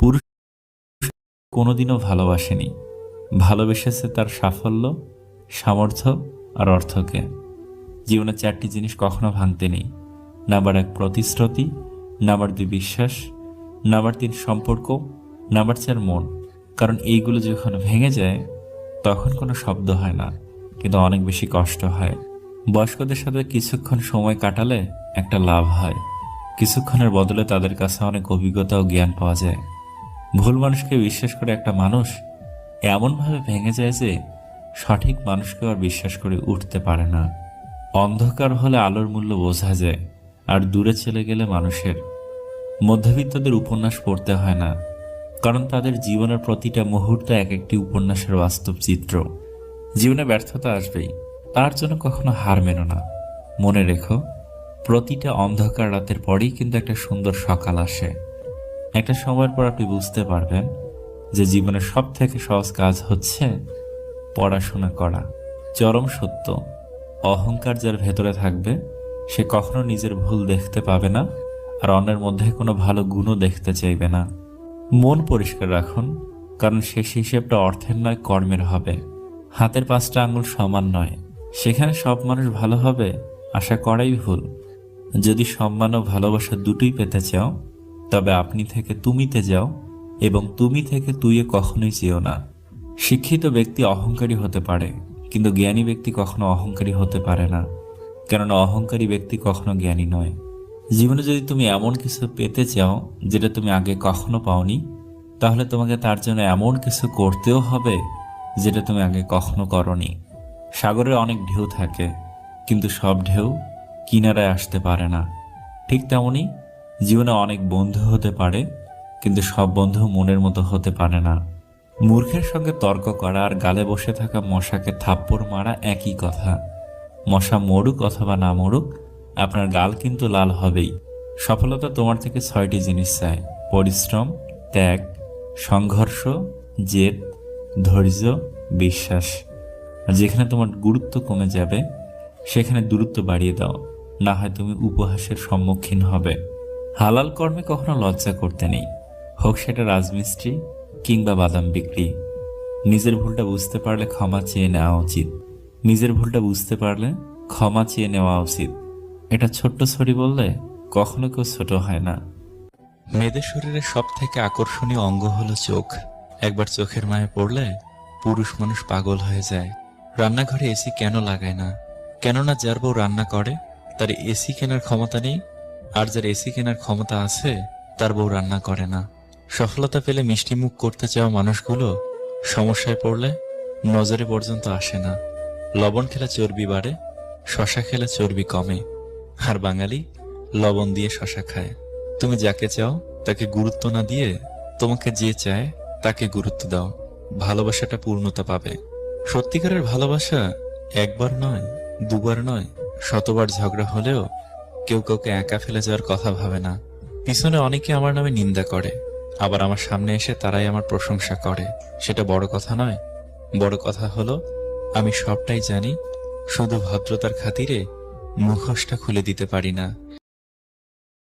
পুরুষ কোনোদিনও ভালোবাসেনি। ভালোবেসেছে তার সাফল্য, সামর্থ্য আর অর্থকে। জীবনে চারটি জিনিস কখনো ভাঙতে নেই। নাম্বার এক, প্রতিশ্রুতি। নাম্বার দুই, বিশ্বাস। নাম্বার তিন, সম্পর্ক। নাম্বার চার, মন। কারণ এইগুলো যখন ভেঙে যায়, তখন কোনো শব্দ হয় না, কিন্তু অনেক বেশি কষ্ট হয়। বয়স্কদের সাথে কিছুক্ষণ সময় কাটালে একটা লাভ হয়। কিছুক্ষণের বদলে তাদের কাছে অনেক অভিজ্ঞতা ও জ্ঞান পাওয়া যায়। ভুল মানুষকে বিশ্বাস করে একটা মানুষ এমনভাবে ভেঙে যায় যে সঠিক মানুষকে আর বিশ্বাস করে উঠতে পারে না। অন্ধকার হলে আলোর মূল্য বোঝা যায়, আর দূরে চলে গেলে মানুষের। মধ্যবিত্তদের উপন্যাস পড়তে হয় না, কারণ তাদের জীবনের প্রতিটা মুহূর্ত এক একটি উপন্যাসের বাস্তব চিত্র। জীবনে ব্যর্থতা আসবেই, তার জন্য কখনো হার মেনো না। মনে রেখো, প্রতিটা অন্ধকার রাতের পরেই কিন্তু একটা সুন্দর সকাল আসে। একটা সময়ের পর আপনি বুঝতে পারবেন যে জীবনের সব থেকে সহজ কাজ হচ্ছে পড়াশোনা করা। চরম সত্য। অহংকার যার ভেতরে থাকবে, সে কখনো নিজের ভুল দেখতে পাবে না আর অন্যের মধ্যে কোনো ভালো গুণও দেখতে চাইবে না। মন পরিষ্কার রাখুন, কারণ শেষ হিসেবটা অর্থের নয়, কর্মের হবে। হাতের পাঁচটা আঙুল সমান নয়। সেখানে সব মানুষ ভালো হবে, আশা করাই ভুল। যদি সম্মান ও ভালোবাসা দুটোই পেতে চাও তবে আপনি থেকে তুমিতে যাও এবং তুমি থেকে তুইয়ে কখনোই যেও না। শিক্ষিত ব্যক্তি অহংকারী হতে পারে, কিন্তু জ্ঞানী ব্যক্তি কখনো অহংকারী হতে পারে না, কেননা অহংকারী ব্যক্তি কখনো জ্ঞানী নয়। জীবনে যদি তুমি এমন কিছু পেতে চাও যেটা তুমি আগে কখনো পাওনি, তাহলে তোমাকে তার জন্য এমন কিছু করতেও হবে যেটা তুমি আগে কখনো করনি। সাগরে অনেক ঢেউ থাকে, কিন্তু সব ঢেউ কিনারায় আসতে পারে না। ঠিক তেমনি জীবনে অনেক বন্ধু হতে পারে, কিন্তু সব বন্ধু মনের মতো হতে পারে না। মূর্খের সঙ্গে তর্ক করা আর গালে বসে থাকা মশাকে থাপ্পড় মারা একই কথা। মশা মরুক অথবা না মরুক, আপনার গাল কিন্তু লাল হবেই। সফলতা তোমার থেকে ছয়টি জিনিস চায়। পরিশ্রম, ত্যাগ, সংঘর্ষ, জেদ, ধৈর্য, বিশ্বাস। যেখানে তোমার গুরুত্ব কমে যাবে, সেখানে দূরত্ব বাড়িয়ে দাও। না হয় তুমি উপহাসের সম্মুখীন হবে। হালাল কর্মে কখনো লজ্জা করতে নেই। হোক সেটা রাজমিস্ত্রি কিংবা বাদাম বিক্রি। নিজের ভুলটা বুঝতে পারলে ক্ষমা চেয়ে নেওয়া উচিত। নিজের ভুলটা বুঝতে পারলে ক্ষমা চেয়ে নেওয়া উচিত। এটা ছোট্ট ছড়ি বললে কখনো কেউ ছোট হয় না। মেয়েদের শরীরের সব থেকে আকর্ষণীয় অঙ্গ হলো চোখ। একবার চোখের মায়ে পড়লে পুরুষ মানুষ পাগল হয়ে যায়। রান্নাঘরে এসি কেন লাগায় না? কেননা যার বউ রান্না করে, তার এসি কেনার ক্ষমতা নেই আর যার এসি কেনার ক্ষমতা আছে, তার বউ রান্না করে না। সফলতা পেলে মিষ্টি মুখ করতে চাওয়া মানুষগুলো সমস্যায় পড়লে নজরে পর্যন্ত আসে না। লবণ খেলে চর্বি বাড়ে, শশা খেলে চর্বি কমে। আর বাঙালি লবণ দিয়ে শশা খায়। তুমি যাকে চাও, তাকে গুরুত্ব না দিয়ে তোমাকে যে চায়, তাকে গুরুত্ব দাও। ভালোবাসাটা পূর্ণতা পাবে। সত্যিকারের ভালোবাসা একবার নয়, দুবার নয়, শতবার ঝগড়া হলেও কেউ কাউকে একা ফেলে যাওয়ার কথা ভাবে না। পিছনে অনেকে আমার নামে নিন্দা করে। আবার আমার সামনে এসে তারাই আমার প্রশংসা করে। সেটা বড় কথা নয়। বড় কথা হলো, আমি সবটাই জানি, শুধু ভদ্রতার খাতিরে মুখোশটা খুলে দিতে পারি না।